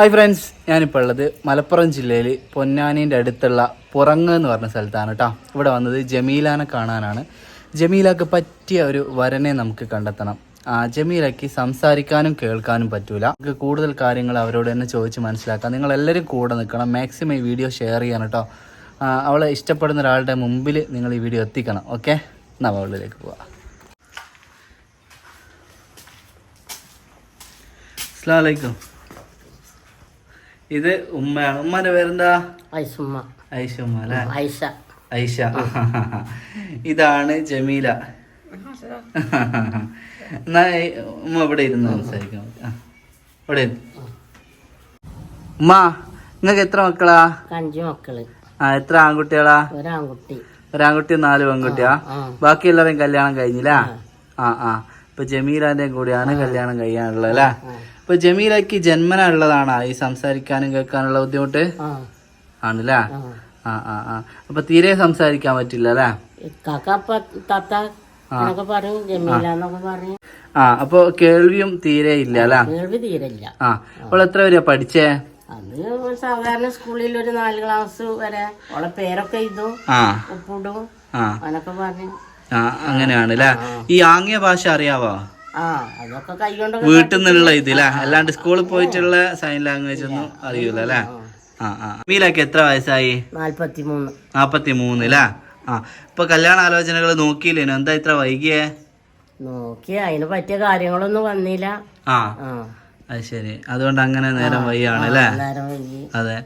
Hi friends ഞാനിപ്പോൾ ഉള്ളത് മലപ്പുറം ജില്ലയിൽ പൊന്നാനീന്റെ അടുത്തുള്ള പുറങ്ങ് എന്ന് പറഞ്ഞ സ്ഥലത്താണ് കേട്ടോ ഇവിടെ വന്നത് ജമീലാനെ കാണാനാണ്. ജമീലക്ക് പറ്റിയ ഒരു വരനെ നമുക്ക് കണ്ടെത്തണം. ആ ജമീലയ്ക്ക് സംസാരിക്കാനും കേൾക്കാനും പറ്റൂല. നമുക്ക് കൂടുതൽ കാര്യങ്ങൾ അവരോട് തന്നെ ചോദിച്ച് മനസ്സിലാക്കാം. നിങ്ങളെല്ലാവരും കൂടെ നിൽക്കണം. മാക്സിമം ഈ വീഡിയോ ഷെയർ ചെയ്യണം കേട്ടോ അവളെ ഇഷ്ടപ്പെടുന്ന ഒരാളുടെ മുമ്പിൽ നിങ്ങൾ ഈ വീഡിയോ എത്തിക്കണം. ഓക്കെ എന്നാൽ അവളിലേക്ക് പോവാം. അസ്സാം വലൈക്കും ഇത് ഉമ്മയാണ്. ഉമ്മാന്റെ പേരെന്താ? ഐസുമ്മ. ഐസുമ്മ അല്ലെ? ഐഷ ഐഷ ഇതാണ് ജമീല. എന്നാ ഉമ്മ ഇവിടെ ഇരുന്ന് സംസാരിക്കാം. ഇവിടെ. ഉമ്മ നിങ്ങൾക്ക് എത്ര മക്കളാ? അഞ്ചു മക്കൾ. ആ എത്ര ആൺകുട്ടികളാ? ഒരാൺകുട്ടി. ഒരാൺകുട്ടി നാല് പെൺകുട്ടിയാ? ബാക്കി എല്ലാവരും കല്യാണം കഴിഞ്ഞില്ല? ആ. ആ ഇപ്പൊ ജമീലാന്റെയും കൂടിയാണ് കല്യാണം കഴിയാനുള്ളത് അല്ലേ? ഇപ്പൊ ജമീലക്ക് ജന്മന ഉള്ളതാണോ ഈ സംസാരിക്കാനും കേൾക്കാനുള്ള ബുദ്ധിമുട്ട്? ആണല്ലേ? ആ. ആ ആ അപ്പൊ തീരെ സംസാരിക്കാൻ പറ്റില്ല അല്ലേ? ആ. അപ്പൊ കേൾവിയും തീരെ ഇല്ല അല്ലേ? കേൾവി തീരില്ല ആ അപ്പോൾ എത്ര വരെയാ പഠിച്ചേ? അത് സാധാരണ സ്കൂളിൽ ഒരു നാല് ക്ലാസ് വരെ. ഓളെ പേരൊക്കെ അങ്ങനൊക്കെ പറഞ്ഞു ആ. അങ്ങനെയാണ് അല്ലേ? ഈ ആംഗ്യ ഭാഷ അറിയാവോ? വീട്ടിൽ നിന്നുള്ള ഇതില്ലേ അല്ലാണ്ട് സ്കൂളിൽ പോയിട്ടുള്ള സൈൻ ലാംഗ്വേജ് ഒന്നും അറിയൂല അല്ലേ? ആ ആ. മീലൊക്കെ എത്ര വയസ്സായി? നാപ്പത്തി മൂന്ന് അല്ലേ? ആ. ഇപ്പൊ കല്യാണ ആലോചനകൾ നോക്കിയില്ലേനു എന്താ ഇത്ര വൈകിയേ? നോക്കി അതിന് പറ്റിയ കാര്യങ്ങളൊന്നും വന്നില്ല. ആ. അത് ശരി. അതുകൊണ്ട് അങ്ങനെ നേരം വയ്യാണ് അല്ലേ? അതെ.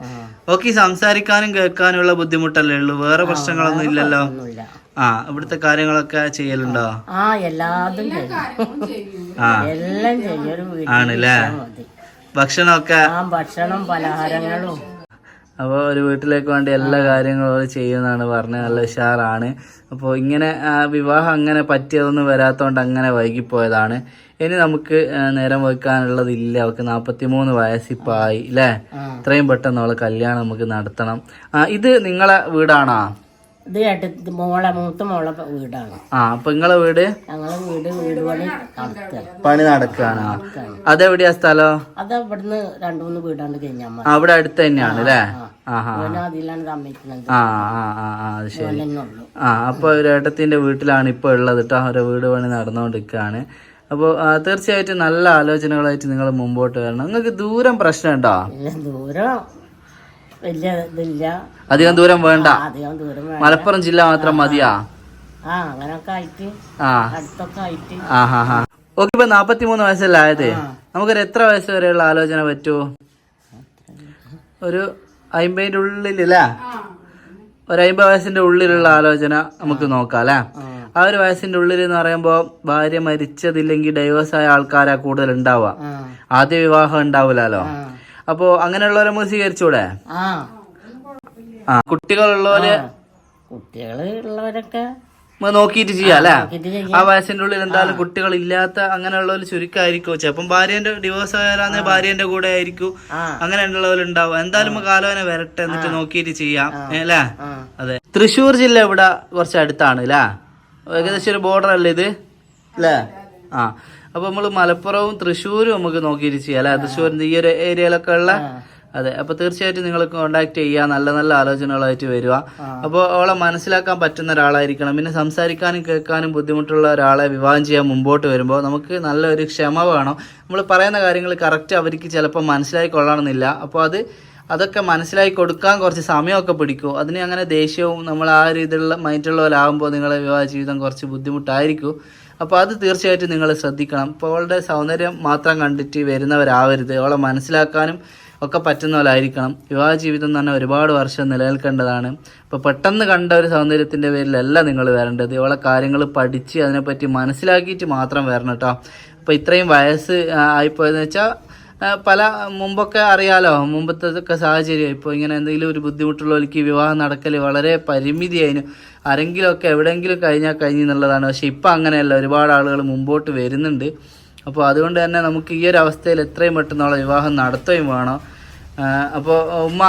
ഓക്കെ സംസാരിക്കാനും കേൾക്കാനുള്ള ബുദ്ധിമുട്ടല്ലേ ഉള്ളൂ? വേറെ പ്രശ്നങ്ങളൊന്നും ഇല്ലല്ലോ? ആ ഇവിടുത്തെ കാര്യങ്ങളൊക്കെ ചെയ്യലുണ്ടോ? ആ എല്ലാതും ചെയ്യും. ആ. എല്ലാം ചെയ്യും. ഒരു വീട്ടിൽ ആണല്ലേ? ഭക്ഷണമൊക്കെ? ആ ഭക്ഷണം പലഹാരങ്ങളും. അപ്പോൾ ഒരു വീട്ടിലേക്ക് വേണ്ടി എല്ലാ കാര്യങ്ങളും ചെയ്യുന്നതാണ് ചെയ്യുമെന്നാണ് പറഞ്ഞത്. നല്ല ഉഷാറാണ്. അപ്പോൾ ഇങ്ങനെ ആ, വിവാഹം അങ്ങനെ പറ്റിയതൊന്നും വരാത്തതുകൊണ്ട് അങ്ങനെ വൈകിപ്പോയതാണ്. ഇനി നമുക്ക് നേരം വെക്കാനുള്ളതില്ല അവൾക്ക് നാൽപ്പത്തി മൂന്ന് വയസ്സിപ്പായി ആയി അല്ലേ ഇത്രയും പെട്ടെന്ന് അവളെ കല്യാണം നമുക്ക് നടത്തണം. ഇത് നിങ്ങളെ വീടാണോ? ഇത് അടുത്ത് മോളെ മൂത്ത മോളെ വീടാണ്. ആ അപ്പൊ നിങ്ങളെ വീട്? ഞങ്ങളെ വീട് വീട് പണി നടത്തുക പണി നടക്കുകയാണ് അതെവിടെയാ സ്ഥലം? അത് ഇവിടുന്ന് രണ്ടു മൂന്ന് വീടാണ്ട് കഴിഞ്ഞാൽ അവിടെ അടുത്ത് തന്നെയാണ് അല്ലേ? അതിലാണ് താമസിക്കുന്നത് ആ ആ ആ അത് ശരി. ആ അപ്പോൾ ഒരു ഏട്ടത്തിന്റെ വീട്ടിലാണ് ഇപ്പൊ ഉള്ളത് കേട്ടോ അവരെ വീട് പണി നടന്നുകൊണ്ടിരിക്കുകയാണ് അപ്പോൾ തീർച്ചയായിട്ടും നല്ല ആലോചനകളായിട്ട് നിങ്ങൾ മുമ്പോട്ട് വരണം. നിങ്ങൾക്ക് ദൂരം പ്രശ്നമുണ്ടോ? ദൂരം വലിയ ഇതില്ല. അധികം ദൂരം വേണ്ട. അധികം ദൂരം വേണം മലപ്പുറം ജില്ല മാത്രം മതിയാ? ആ അങ്ങനൊക്കെ ആയിട്ട്. ആ. അടുത്തൊക്കെ ആയിട്ട്. ആ ഹാ ഹാ. ഓക്കെ ഇപ്പൊ നാപ്പത്തി മൂന്ന് വയസ്സല്ലേ ആയത് നമുക്കൊരു എത്ര വയസ്സ് വരെയുള്ള ആലോചന പറ്റൂ? ഒരു അമ്പതിന്റെ ഉള്ളിലല്ലേ? ഒരു അമ്പത് വയസ്സിന്റെ ഉള്ളിലുള്ള ആലോചന നമുക്ക് നോക്കാം അല്ലേ? ആ. ആ ഒരു വയസ്സിന്റെ ഉള്ളിൽ എന്ന് പറയുമ്പോൾ ഭാര്യ മരിച്ചതില്ലെങ്കിൽ ഡൈവേഴ്സ് ആയ ആൾക്കാരാ കൂടുതൽ ഉണ്ടാവുക ആ. ആദ്യ വിവാഹം ഉണ്ടാവില്ലല്ലോ. ആ. അപ്പോ അങ്ങനെയുള്ളവരെ നമുക്ക് സ്വീകരിച്ചൂടെ? ആ. കുട്ടികളുള്ളവര് കുട്ടികൾ ഉള്ളവരൊക്കെ നമുക്ക് നോക്കിയിട്ട് ചെയ്യാം അല്ലേ? ആ വയസ്സിന്റെ ഉള്ളിൽ എന്തായാലും കുട്ടികൾ ഇല്ലാത്ത അങ്ങനെയുള്ളവർ ചുരുക്കമായിരിക്കും ചിലപ്പം ഭാര്യന്റെ ഡിവോഴ്സ് ആയാലാന്ന് ഭാര്യന്റെ കൂടെ ആയിരിക്കും. അങ്ങനെ അങ്ങനെയുള്ളവരുണ്ടാവും എന്തായാലും കാലോനെ വരട്ടെ എന്നിട്ട് നോക്കിയിട്ട് ചെയ്യാം അല്ലേ? അതെ. തൃശ്ശൂർ ജില്ല ഇവിടെ കുറച്ച് അടുത്താണ് അല്ലേ? ഏകദേശം ഒരു ബോർഡർ അല്ലേ ഇത്? അല്ലേ? ആ. അപ്പൊ നമ്മൾ മലപ്പുറവും തൃശ്ശൂരും നമുക്ക് നോക്കിയിട്ട് ചെയ്യാം അല്ലേ? തൃശ്ശൂരിന്റെ ഈ ഒരു ഏരിയയിലൊക്കെ ഉള്ള അതെ അപ്പൊ തീർച്ചയായിട്ടും നിങ്ങൾ കോണ്ടാക്ട് ചെയ്യുക നല്ല നല്ല ആലോചനകളായിട്ട് വരിക. അപ്പോൾ അവളെ മനസ്സിലാക്കാൻ പറ്റുന്ന ഒരാളായിരിക്കണം. പിന്നെ സംസാരിക്കാനും കേൾക്കാനും ബുദ്ധിമുട്ടുള്ള ഒരാളെ വിവാഹം ചെയ്യാൻ മുമ്പോട്ട് വരുമ്പോൾ നമുക്ക് നല്ലൊരു ക്ഷമ വേണം. നമ്മൾ പറയുന്ന കാര്യങ്ങൾ കറക്റ്റ് അവർക്ക് ചിലപ്പോൾ മനസ്സിലായി കൊള്ളണമെന്നില്ല. അപ്പോൾ അത് അതൊക്കെ മനസ്സിലായി കൊടുക്കാൻ കുറച്ച് സമയമൊക്കെ പിടിക്കും. അതിന് അങ്ങനെ ദേഷ്യവും നമ്മൾ ആ ഒരു ഇതിലുള്ള മൈൻഡുള്ളവരാകുമ്പോൾ നിങ്ങളെ വിവാഹ ജീവിതം കുറച്ച് ബുദ്ധിമുട്ടായിരിക്കും. അപ്പോൾ അത് തീർച്ചയായിട്ടും നിങ്ങൾ ശ്രദ്ധിക്കണം. ഇപ്പോൾ അവളുടെ സൗന്ദര്യം മാത്രം കണ്ടിട്ട് വരുന്നവരാവരുത്. അവളെ മനസ്സിലാക്കാനും ഒക്കെ പറ്റുന്നവരായിരിക്കണം വിവാഹ ജീവിതം തന്നെ ഒരുപാട് വർഷം നിലനിൽക്കേണ്ടതാണ്. അപ്പോൾ പെട്ടെന്ന് കണ്ട ഒരു സൗന്ദര്യത്തിന്റെ പേരിലല്ല നിങ്ങൾ വരേണ്ടത്. ഇവളെ കാര്യങ്ങൾ പഠിച്ച് അതിനെപ്പറ്റി മനസ്സിലാക്കിയിട്ട് മാത്രം വരണം കേട്ടോ. അപ്പോൾ ഇത്രയും വയസ്സ് ആയിപ്പോയെന്ന് വെച്ചാൽ പല മുമ്പൊക്കെ അറിയാലോ മുമ്പത്തെ സാഹചര്യം. ഇപ്പോൾ ഇങ്ങനെ എന്തെങ്കിലും ഒരു ബുദ്ധിമുട്ടുള്ളവർക്ക് വിവാഹം നടക്കൽ വളരെ പരിമിതിയായിരുന്നു ആരെങ്കിലുമൊക്കെ എവിടെയെങ്കിലും കഴിഞ്ഞാൽ കഴിഞ്ഞു എന്നുള്ളതാണ്. പക്ഷേ ഇപ്പം അങ്ങനെയല്ല. ഒരുപാട് ആളുകൾ മുമ്പോട്ട് വരുന്നുണ്ട്. അപ്പോൾ അതുകൊണ്ട് തന്നെ നമുക്ക് ഈ ഒരു അവസ്ഥയിൽ എത്രയും പെട്ടെന്നുള്ള വിവാഹം നടത്തുകയും വേണം. അപ്പോൾ ഉമ്മ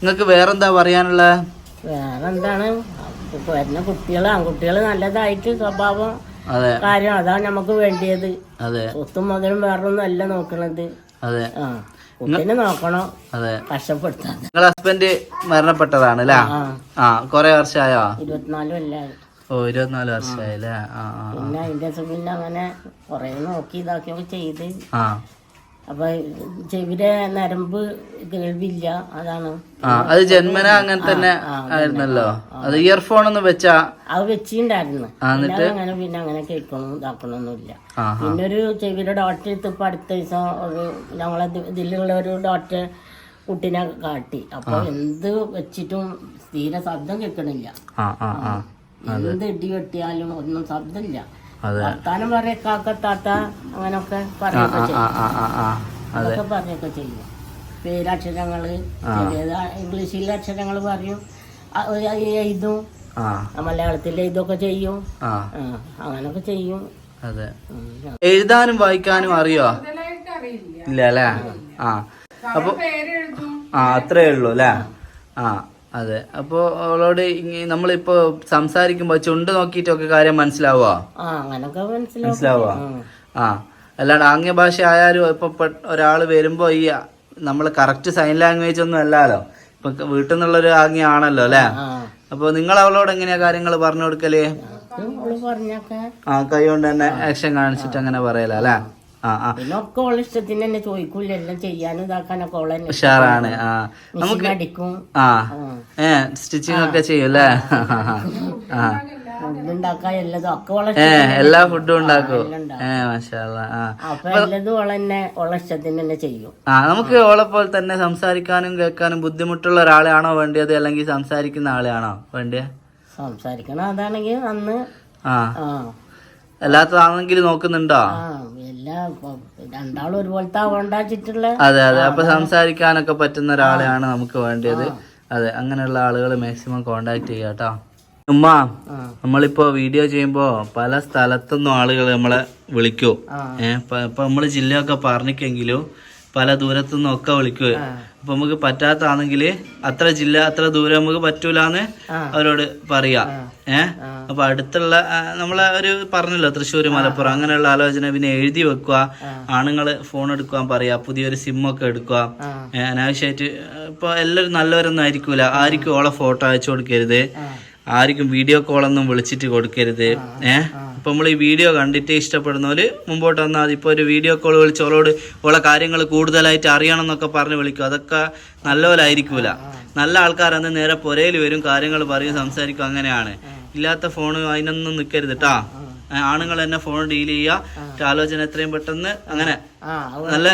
നിങ്ങൾക്ക് വേറെന്താ പറയാനുള്ള? വേറെന്താണ്? ഇപ്പൊ വരുന്ന കുട്ടികൾ ആൺകുട്ടികൾ നല്ലതായിട്ട് സ്വഭാവം കാര്യം അതാണ് നമുക്ക് വേണ്ടിയത്. അതെ. സ്വത്തും മുതലും വേറൊന്നും അല്ല നോക്കണത്. അതെ. കുട്ടീനെ നോക്കണോ. അതെ. നിങ്ങളെ ഹസ്ബൻഡ് മരണപ്പെട്ടതാണ് അല്ലേ ആ കൊറേ വർഷമായോ ഇരുപത്തിനാലും ഓ ഇരുപത്തിനാല് വർഷമായി അല്ലേ ആ ആ പിന്നെ അതിന്റെ പിന്നെ അങ്ങനെ കൊറേ നോക്കി ഇതാക്കിയൊക്കെ ചെയ്ത്. ആ. അപ്പൊ ചെവിടെ നരമ്പ് കേൾവില്ല അതാണ്. അത് ജന്മന അങ്ങനെ തന്നെ ആയിരുന്നല്ലോ? അത് ഇയർഫോൺ ഒന്ന് വെച്ചാ അത് വെച്ചിണ്ടായിരുന്നു. അങ്ങനെ പിന്നെ അങ്ങനെ കേൾക്കണം ഇതാക്കണമൊന്നുമില്ല പിന്നെ ഒരു ചെവിയുടെ ഡോക്ടർ ഇപ്പൊ അടുത്ത ദിവസം ഒരു ഞങ്ങളെ ദില്ലുള്ള ഇതിലുള്ള ഒരു ഡോക്ടർ കുട്ടിനെ കാട്ടി. അപ്പൊ എന്ത് വെച്ചിട്ടും തീരെ ശബ്ദം കേൾക്കണില്ല. എന്ത് ഇടി വെട്ടിയാലും ഒന്നും ശബ്ദമില്ല. വർത്താനം പറയക്കാക്ക താത്ത അങ്ങനൊക്കെ പറയൊക്കെ ചെയ്യും. പേരക്ഷരങ്ങൾ ഇംഗ്ലീഷിലെ അക്ഷരങ്ങൾ പറയും. എഴുതും. മലയാളത്തിലെ ഇതൊക്കെ ചെയ്യും. അങ്ങനൊക്കെ ചെയ്യും. അതെ. എഴുതാനും വായിക്കാനും അറിയോ? ഇല്ല അല്ലേ? ആ. അപ്പൊ ആ അത്രേ ഉള്ളൂ അല്ലേ? ആ അതെ. അപ്പൊ അവളോട് നമ്മളിപ്പോ സംസാരിക്കുമ്പോ ചുണ്ട് നോക്കിട്ടൊക്കെ കാര്യം മനസ്സിലാവോ ആ അങ്ങനൊക്കെ മനസ്സിലാവും ആ. അല്ലാണ്ട് ആംഗ്യ ഭാഷ ആയാലും ഇപ്പൊ ഒരാൾ വരുമ്പോ ഈ നമ്മൾ കറക്റ്റ് സൈൻ ലാംഗ്വേജ് ഒന്നും അല്ലല്ലോ. ഇപ്പൊ വീട്ടിൽ നിന്നുള്ളൊരു ആംഗ്യമാണല്ലോ അല്ലേ? അല്ലെ അപ്പൊ നിങ്ങൾ അവളോട് എങ്ങനെയാ കാര്യങ്ങൾ പറഞ്ഞു കൊടുക്കലേ? ആ കൈ കൊണ്ട് തന്നെ ആക്ഷൻ കാണിച്ചിട്ട് അങ്ങനെ പറയല അല്ലെ? ഒക്കെ ഓളെ ഇഷ്ടത്തിന് തന്നെ ചോദിക്കൂല എല്ലാം ചെയ്യാനും ഇതാക്കാനൊക്കെ ഓളെ ഉഷാറാണ് ആ. നമുക്ക് അടിക്കും. ആ. ഏ സ്റ്റിച്ചിങ് ഒക്കെ ചെയ്യും അല്ലേ? ആ. എല്ലാ ഫുഡും ഉണ്ടാക്കും. ആ നമുക്ക് ഓളെ പോലെ തന്നെ സംസാരിക്കാനും കേൾക്കാനും ബുദ്ധിമുട്ടുള്ള ഒരാളെയാണോ വേണ്ടിയത് അല്ലെങ്കിൽ സംസാരിക്കുന്ന ആളെയാണോ വേണ്ടിയത് സംസാരിക്കണം. അതാണെങ്കിൽ അന്ന് ആ. അല്ലാത്തതാണെങ്കിൽ നോക്കുന്നുണ്ടോ? രണ്ടാളും ഒരുപോലത്തെ ആവണ്ടാച്ചിട്ടുള്ള അതെ അതെ. അപ്പൊ സംസാരിക്കാനൊക്കെ പറ്റുന്ന ഒരാളെയാണ് നമുക്ക് വേണ്ടത് അതെ അങ്ങനെയുള്ള ആളുകൾ മാക്സിമം കോണ്ടാക്ട് ചെയ്യാട്ടോ ഉമ്മ നമ്മളിപ്പോ വീഡിയോ ചെയ്യുമ്പോ പല സ്ഥലത്തുനിന്നും ആളുകൾ നമ്മളെ വിളിക്കോ. ഏഹ് ഇപ്പൊ നമ്മൾ ജില്ലയൊക്കെ പറഞ്ഞിക്കെങ്കിലും പല ദൂരത്തുനിന്നും ഒക്കെ വിളിക്കുക. അപ്പൊ നമുക്ക് പറ്റാത്താണെങ്കിൽ അത്ര ജില്ല അത്ര ദൂരം നമുക്ക് പറ്റൂലെന്ന് അവരോട് പറയാ. ഏഹ്. അപ്പൊ അടുത്തുള്ള നമ്മളെ ഒരു പറഞ്ഞല്ലോ തൃശ്ശൂർ മലപ്പുറം അങ്ങനെയുള്ള ആലോചന പിന്നെ എഴുതി വെക്കുക. ആണുങ്ങൾ ഫോൺ എടുക്കാൻ പറയാ പുതിയൊരു സിം ഒക്കെ എടുക്കുക. അനാവശ്യമായിട്ട് ഇപ്പൊ എല്ലാവരും നല്ലവരൊന്നും ആയിരിക്കൂല. ആർക്കും ഓളെ ഫോട്ടോ അയച്ചു കൊടുക്കരുത്. ആർക്കും വീഡിയോ കോളൊന്നും വിളിച്ചിട്ട് കൊടുക്കരുത്. ഏഹ് അപ്പൊ നമ്മൾ ഈ വീഡിയോ കണ്ടിട്ട് ഇഷ്ടപ്പെടുന്നവര് മുമ്പോട്ട് വന്നാൽ മതി. ഇപ്പൊ ഒരു വീഡിയോ കോൾ വിളിച്ച് ഓളോട് ഓളെ കാര്യങ്ങൾ കൂടുതലായിട്ട് അറിയണം എന്നൊക്കെ പറഞ്ഞ് വിളിക്കും. അതൊക്കെ നല്ലപോലായിരിക്കൂല. നല്ല ആൾക്കാരന്ന് നേരെ പുരയിൽ വരും കാര്യങ്ങൾ പറയും സംസാരിക്കും അങ്ങനെയാണ്. ഇല്ലാത്ത ഫോൺ അതിനൊന്നും നിൽക്കരുത് കേട്ടാ ആണുങ്ങൾ തന്നെ ഫോൺ ഡീൽ ചെയ്യുക. ആലോചന എത്രയും പെട്ടെന്ന് അങ്ങനെ നല്ല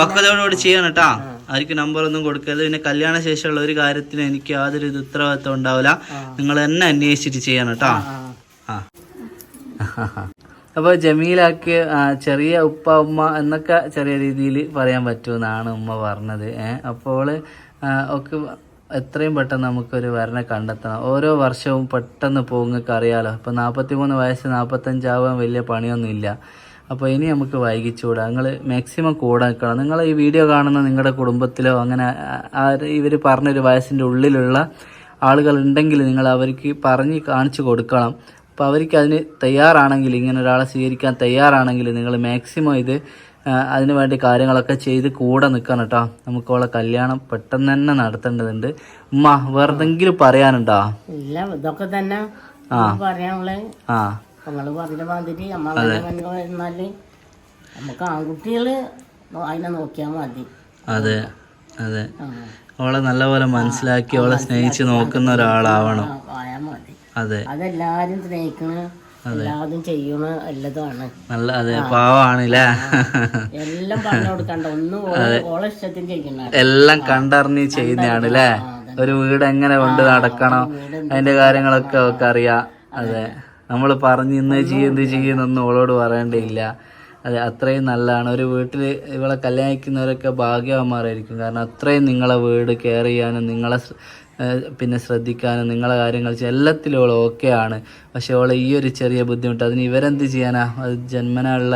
പക്വതയോടുകൂടി ചെയ്യണം കേട്ടാ ആർക്കും നമ്പർ ഒന്നും കൊടുക്കരുത്. പിന്നെ കല്യാണ ശേഷമുള്ള ഒരു കാര്യത്തിന് എനിക്ക് യാതൊരു ഇത് ഉത്തരവാദിത്വം ഉണ്ടാവില്ല. നിങ്ങൾ തന്നെ അന്വേഷിച്ചിട്ട് ചെയ്യണം കേട്ടാ ആ അപ്പോൾ ജമീലാക്ക് ചെറിയ ഉപ്പ ഉമ്മ എന്നൊക്കെ ചെറിയ രീതിയിൽ പറയാൻ പറ്റുമെന്നാണ് ഉമ്മ പറഞ്ഞത്. ഏഹ് അപ്പോൾ ഒക്കെ എത്രയും പെട്ടെന്ന് നമുക്കൊരു വരനെ കണ്ടെത്തണം. ഓരോ വർഷവും പെട്ടെന്ന് പോകുന്നൊക്കെ അറിയാലോ ഇപ്പം നാൽപ്പത്തി മൂന്ന് വയസ്സ് നാൽപ്പത്തഞ്ചാവാൻ വലിയ പണിയൊന്നുമില്ല. അപ്പോൾ ഇനി നമുക്ക് വൈകിച്ചുകൂടാ നിങ്ങൾ മാക്സിമം കൂടെ നിൽക്കണം. നിങ്ങൾ ഈ വീഡിയോ കാണുന്ന നിങ്ങളുടെ കുടുംബത്തിലോ അങ്ങനെ ഇവർ പറഞ്ഞൊരു വയസ്സിന്റെ ഉള്ളിലുള്ള ആളുകൾ ഉണ്ടെങ്കിൽ നിങ്ങൾ അവർക്ക് പറഞ്ഞ് കാണിച്ചു കൊടുക്കണം. അപ്പോൾ അവർക്ക് അതിന് തയ്യാറാണെങ്കിൽ ഇങ്ങനെ ഒരാളെ സ്വീകരിക്കാൻ തയ്യാറാണെങ്കിൽ നിങ്ങൾ മാക്സിമം ഇത് അതിന് വേണ്ടി കാര്യങ്ങളൊക്കെ ചെയ്ത് കൂടെ നിൽക്കണം കേട്ടോ നമുക്ക് അവളെ കല്യാണം പെട്ടെന്ന് തന്നെ നടത്തേണ്ടതുണ്ട്. ഉമ്മ വേറെന്തെങ്കിലും പറയാനുണ്ടോ? ഇല്ല ഇതൊക്കെ തന്നെ പറയാനുള്ളേ. ആ. നിങ്ങൾ പറഞ്ഞ മാതിരി നമ്മളെ വരുന്നാൽ നമുക്ക് ആൺകുട്ടികൾ നോ- അതിനെ നോക്കിയാ മതി. അതെ അതെ. അവളെ നല്ലപോലെ മനസ്സിലാക്കി അവളെ സ്നേഹിച്ച് നോക്കുന്ന ഒരാളാവണം. അതെ. അതെല്ലാരും സ്നേഹിക്കണ. എല്ലാതും ചെയ്യണ എല്ലാതുമാണ് നല്ല അതെ പാവാണല്ലേ? എല്ലാം പറഞ്ഞു കൊടുക്കണ്ട ഒന്നും ഓളെ- ഇഷ്ടത്തിന് ചെയ്യണ എല്ലാം കണ്ടറിഞ്ഞ് ചെയ്യുന്നതാണ് അല്ലേ ഒരു വീട് എങ്ങനെ കൊണ്ട് നടക്കണം? അതിന്റെ കാര്യങ്ങളൊക്കെ അവർക്ക് അറിയാം അതെ. നമ്മൾ പറഞ്ഞ് ഇന്ന് ചെയ്യും എന്ത് ചെയ്യുന്നൊന്നും ഓളോട് പറയേണ്ടിയില്ല അതെ അത്രയും നല്ലതാണ്. ഒരു വീട്ടിൽ ഇവളെ കല്യാണിക്കുന്നവരൊക്കെ ഭാഗ്യവന്മാരായിരിക്കും. കാരണം അത്രയും നിങ്ങളെ വീട് കെയർ ചെയ്യാനും നിങ്ങളെ പിന്നെ ശ്രദ്ധിക്കാനും നിങ്ങളെ കാര്യങ്ങൾ എല്ലാത്തിലും അവൾ ഓക്കെയാണ് പക്ഷെ അവളെ ഈ ഒരു ചെറിയ ബുദ്ധിമുട്ട് അതിന് ഇവരെന്ത് ചെയ്യാനാ? അത് ജന്മനാ ഉള്ള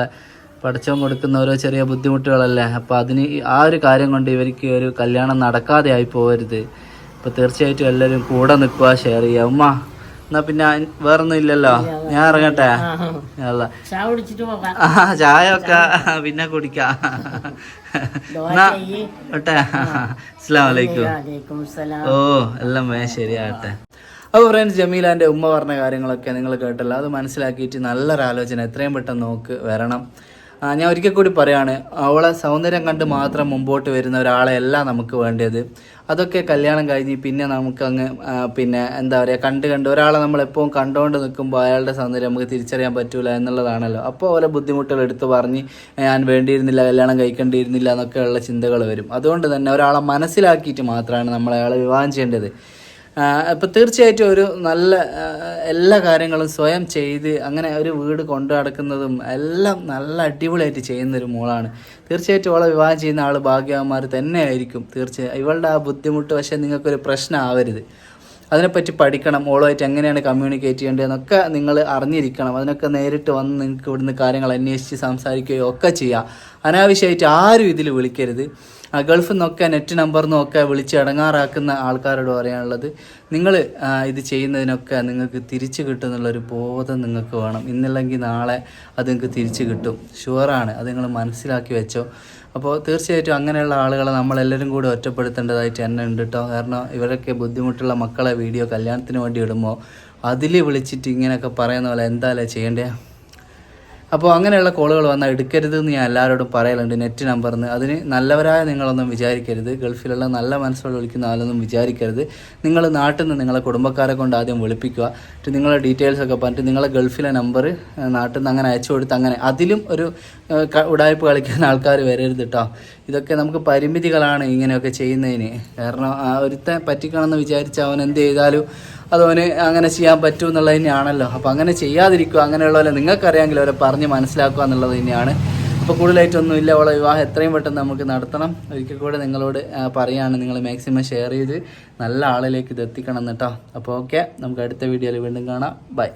പഠിച്ചവൻ കൊടുക്കുന്ന ഓരോ ചെറിയ ബുദ്ധിമുട്ടുകളല്ലേ? അപ്പോൾ അതിന് ആ ഒരു കാര്യം കൊണ്ട് ഇവർക്ക് ഒരു കല്യാണം നടക്കാതെ ആയി പോകരുത് അപ്പോൾ തീർച്ചയായിട്ടും എല്ലാവരും കൂടെ നിൽക്കുക ഷെയർ ചെയ്യുക. ഉമ്മ എന്നാ പിന്നെ വേറൊന്നും ഇല്ലല്ലോ. ഞാൻ ഇറങ്ങട്ടെ? അല്ല. ചായ ആ ഒക്കെ പിന്നെ കുടിക്കാം. ഒട്ടെ അസ്സാം വലൈക്കും ഓ എല്ലാം ശരിയാകട്ടെ. അപ്പോൾ ഫ്രണ്ട്സ് ജമീലാന്റെ ഉമ്മ പറഞ്ഞ കാര്യങ്ങളൊക്കെ നിങ്ങൾ കേട്ടല്ലോ. അത് മനസ്സിലാക്കിയിട്ട് നല്ലൊരു ആലോചന എത്രയും പെട്ടെന്ന് നോക്ക് വരണം. ഞാൻ ഒരിക്കൽ കൂടി പറയാണ് അവളെ സൗന്ദര്യം കണ്ട് മാത്രം മുമ്പോട്ട് വരുന്ന ഒരാളെ അല്ല നമുക്ക് വേണ്ടത്. അതൊക്കെ കല്യാണം കഴിഞ്ഞ് പിന്നെ നമുക്ക് അങ്ങ് പിന്നെ എന്താ പറയുക കണ്ട് കണ്ട് ഒരാളെ നമ്മൾ എപ്പോഴും കണ്ടുകൊണ്ട് നിൽക്കുമ്പോൾ അയാളുടെ സൗന്ദര്യം നമുക്ക് തിരിച്ചറിയാൻ പറ്റൂല എന്നുള്ളതാണല്ലോ. അപ്പോൾ ഓരോ ബുദ്ധിമുട്ടുകൾ എടുത്ത് പറഞ്ഞ് ഞാൻ വേണ്ടിയിരുന്നില്ല കല്യാണം കഴിക്കേണ്ടിയിരുന്നില്ല എന്നൊക്കെയുള്ള ചിന്തകൾ വരും. അതുകൊണ്ട് തന്നെ ഒരാളെ മനസ്സിലാക്കിയിട്ട് മാത്രമാണ് നമ്മൾ അയാളെ വിവാഹം ചെയ്യേണ്ടത്. ഇപ്പം തീർച്ചയായിട്ടും ഒരു നല്ല എല്ലാ കാര്യങ്ങളും സ്വയം ചെയ്ത് അങ്ങനെ ഒരു വീട് കൊണ്ടു നടക്കുന്നതും എല്ലാം നല്ല അടിപൊളിയായിട്ട് ചെയ്യുന്നൊരു മോളാണ്. തീർച്ചയായിട്ടും അവളെ വിവാഹം ചെയ്യുന്ന ആൾ ഭാഗ്യവാന്മാർ തന്നെയായിരിക്കും. തീർച്ചയായും ഇവളുടെ ആ ബുദ്ധിമുട്ട് പക്ഷേ നിങ്ങൾക്കൊരു പ്രശ്നമാവരുത്. അതിനെപ്പറ്റി പഠിക്കണം ഓളുമായിട്ട് എങ്ങനെയാണ് കമ്മ്യൂണിക്കേറ്റ് ചെയ്യേണ്ടതെന്നൊക്കെ നിങ്ങൾ അറിഞ്ഞിരിക്കണം. അതിനൊക്കെ നേരിട്ട് വന്ന് നിങ്ങൾക്ക് ഇവിടുന്ന് കാര്യങ്ങൾ അന്വേഷിച്ച് സംസാരിക്കുകയോ ഒക്കെ ചെയ്യാം. അനാവശ്യമായിട്ട് ആരും ഇതിൽ വിളിക്കരുത്. ഗൾഫിൽ നിന്നൊക്കെ നെറ്റ് നമ്പർ നിന്നൊക്കെ വിളിച്ച് ഇടങ്ങാറാക്കുന്ന ആൾക്കാരോട് പറയാനുള്ളത് നിങ്ങൾ ഇത് ചെയ്യുന്നതിനൊക്കെ നിങ്ങൾക്ക് തിരിച്ചു കിട്ടും എന്നുള്ളൊരു ബോധം നിങ്ങൾക്ക് വേണം. ഇന്നില്ലെങ്കിൽ നാളെ അത് നിങ്ങൾക്ക് തിരിച്ചു കിട്ടും. ഷുവറാണ് അത് നിങ്ങൾ മനസ്സിലാക്കി വെച്ചോ. അപ്പോൾ തീർച്ചയായിട്ടും അങ്ങനെയുള്ള ആളുകളെ നമ്മളെല്ലാവരും കൂടി ഒറ്റപ്പെടുത്തേണ്ടതായിട്ട് തന്നെ ഉണ്ട് കേട്ടോ കാരണം ഇവരൊക്കെ ബുദ്ധിമുട്ടുള്ള മക്കളെ വീഡിയോ കല്യാണത്തിന് വേണ്ടി ഇടുമ്പോൾ അതിൽ വിളിച്ചിട്ട് ഇങ്ങനെയൊക്കെ പറയുന്ന പോലെ എന്തായാലും ചെയ്യേണ്ടേ? അപ്പോൾ അങ്ങനെയുള്ള കോളുകൾ വന്നാൽ എടുക്കരുത് എന്ന് ഞാൻ എല്ലാവരോടും പറയലുണ്ട്. നെറ്റ് നമ്പറിന് അതിന് നല്ലവരായ നിങ്ങളൊന്നും വിചാരിക്കരുത്. ഗൾഫിലുള്ള നല്ല മനസ്സോട് വിളിക്കുന്ന ആളൊന്നും വിചാരിക്കരുത്. നിങ്ങൾ നാട്ടിൽ നിന്ന് നിങ്ങളെ കുടുംബക്കാരെ കൊണ്ട് ആദ്യം വിളിപ്പിക്കുക. എന്നിട്ട് നിങ്ങളെ ഡീറ്റെയിൽസ് ഒക്കെ പറഞ്ഞിട്ട് നിങ്ങളെ ഗൾഫിലെ നമ്പർ നാട്ടിൽ നിന്ന് അങ്ങനെ അയച്ചു കൊടുത്ത് അങ്ങനെ അതിലും ഒരു ഉടായ്പ കളിക്കുന്ന ആൾക്കാർ വരരുത് കേട്ടോ ഇതൊക്കെ നമുക്ക് പരിമിതികളാണ് ഇങ്ങനെയൊക്കെ ചെയ്യുന്നതിന്. കാരണം ആ ഒരുത്തെ പറ്റിക്കണമെന്ന് വിചാരിച്ച് അവൻ എന്ത് ചെയ്താലും അതവന് അങ്ങനെ ചെയ്യാൻ പറ്റൂ എന്നുള്ളത് തന്നെയാണല്ലോ. അപ്പോൾ അങ്ങനെ ചെയ്യാതിരിക്കുക അങ്ങനെയുള്ളവരെ നിങ്ങൾക്കറിയാമെങ്കിൽ അവരെ പറഞ്ഞ് മനസ്സിലാക്കുക എന്നുള്ളത് തന്നെയാണ്. അപ്പോൾ കൂടുതലായിട്ടൊന്നും ഇല്ല. അവളെ വിവാഹം എത്രയും പെട്ടെന്ന് നമുക്ക് നടത്തണം. ഒരിക്കൽ കൂടെ നിങ്ങളോട് പറയുകയാണ് നിങ്ങൾ മാക്സിമം ഷെയർ ചെയ്ത് നല്ല ആളിലേക്ക് ഇത് എത്തിക്കണം കേട്ടോ അപ്പോൾ ഓക്കെ. നമുക്ക് അടുത്ത വീഡിയോയിൽ വീണ്ടും കാണാം. ബൈ.